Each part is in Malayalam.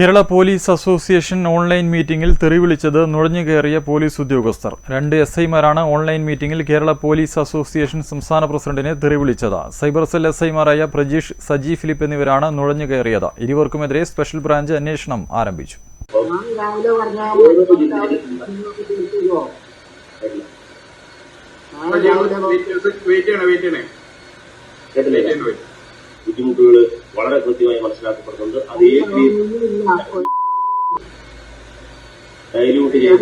കേരള പോലീസ് അസോസിയേഷൻ ഓൺലൈൻ മീറ്റിംഗിൽ തെറിവിളിച്ചത് നുഴഞ്ഞു കയറിയ പോലീസ് ഉദ്യോഗസ്ഥർ. രണ്ട് എസ് ഐമാരാണ് ഓൺലൈൻ മീറ്റിംഗിൽ കേരള പോലീസ് അസോസിയേഷൻ സംസ്ഥാന പ്രസിഡന്റിനെ തെറിവിളിച്ചത് സൈബർ സെൽ എസ് ഐമാരായ പ്രജീഷ് സജി ഫിലിപ്പ് എന്നിവരാണ് നുഴഞ്ഞു കയറിയത്. ഇരുവർക്കുമെതിരെ സ്പെഷ്യൽ ബ്രാഞ്ച് അന്വേഷണം ആരംഭിച്ചു. വെയിറ്റ് വെയിറ്റ് ചെയ്യണേ വെയിറ്റ്. ബുദ്ധിമുട്ടുകൾ വളരെ കൃത്യമായി മനസ്സിലാക്കപ്പെടുന്നുണ്ട്. അത് ഏത് റിമൂവ് ചെയ്യോ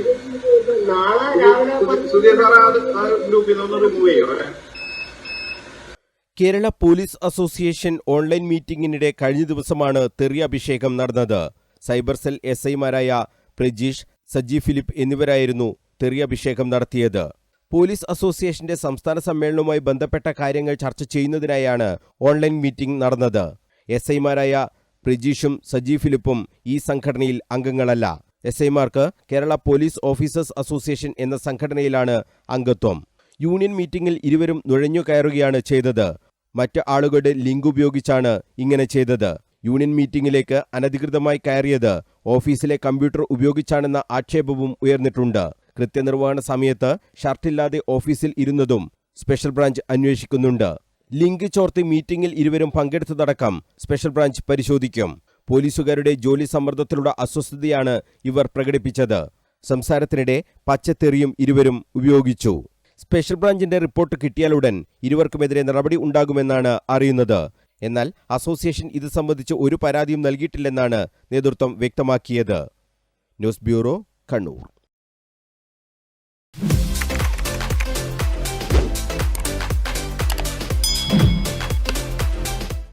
കേരള പോലീസ് അസോസിയേഷൻ ഓൺലൈൻ മീറ്റിംഗിനിടെ കഴിഞ്ഞ ദിവസമാണ് തെറി അഭിഷേകം നടന്നത്. സൈബർ സെൽ എസ് ഐമാരായ പ്രജീഷ് സജി ഫിലിപ്പ് എന്നിവരായിരുന്നു തെറി അഭിഷേകം നടത്തിയത്. പോലീസ് അസോസിയേഷന്റെ സംസ്ഥാന സമ്മേളനവുമായി ബന്ധപ്പെട്ട കാര്യങ്ങൾ ചർച്ച ചെയ്യുന്നതിനായാണ് ഓൺലൈൻ മീറ്റിംഗ് നടന്നത്. എസ് ഐമാരായ പ്രജീഷും സജി ഫിലിപ്പും ഈ സംഘടനയിൽ അംഗങ്ങളല്ല. എസ് ഐമാർക്ക് കേരള പോലീസ് ഓഫീസേഴ്സ് അസോസിയേഷൻ എന്ന സംഘടനയിലാണ് അംഗത്വം. യൂണിയൻ മീറ്റിംഗിൽ ഇരുവരും നുഴഞ്ഞു കയറുകയാണ് ചെയ്തത്. മറ്റ് ആളുകളുടെ ലിങ്ക് ഉപയോഗിച്ചാണ് ഇങ്ങനെ ചെയ്തത്. യൂണിയൻ മീറ്റിംഗിലേക്ക് അനധികൃതമായി കയറിയത് ഓഫീസിലെ കമ്പ്യൂട്ടർ ഉപയോഗിച്ചാണെന്ന ആക്ഷേപവും ഉയർന്നിട്ടുണ്ട്. കൃത്യനിർവഹണ സമയത്ത് ഷർട്ടില്ലാതെ ഓഫീസിൽ ഇരുന്നതും സ്പെഷ്യൽ ബ്രാഞ്ച് അന്വേഷിക്കുന്നുണ്ട്. ലിങ്ക് ചോർത്തി മീറ്റിംഗിൽ ഇരുവരും പങ്കെടുത്തതടക്കം സ്പെഷ്യൽ ബ്രാഞ്ച് പരിശോധിക്കും. പോലീസുകാരുടെ ജോലി സമ്മർദ്ദത്തിലുള്ള അസ്വസ്ഥതയാണ് ഇവർ പ്രകടിപ്പിച്ചത്. സംസാരത്തിനിടെ പച്ചത്തെറിയും ഇരുവരും ഉപയോഗിച്ചു. സ്പെഷ്യൽ ബ്രാഞ്ചിന്റെ റിപ്പോർട്ട് കിട്ടിയാലുടൻ ഇരുവർക്കുമെതിരെ നടപടി ഉണ്ടാകുമെന്നാണ് അറിയുന്നത്. എന്നാൽ അസോസിയേഷൻ ഇത് സംബന്ധിച്ച് ഒരു പരാതിയും നൽകിയിട്ടില്ലെന്നാണ് നേതൃത്വം വ്യക്തമാക്കിയത്. News bureau Kannur.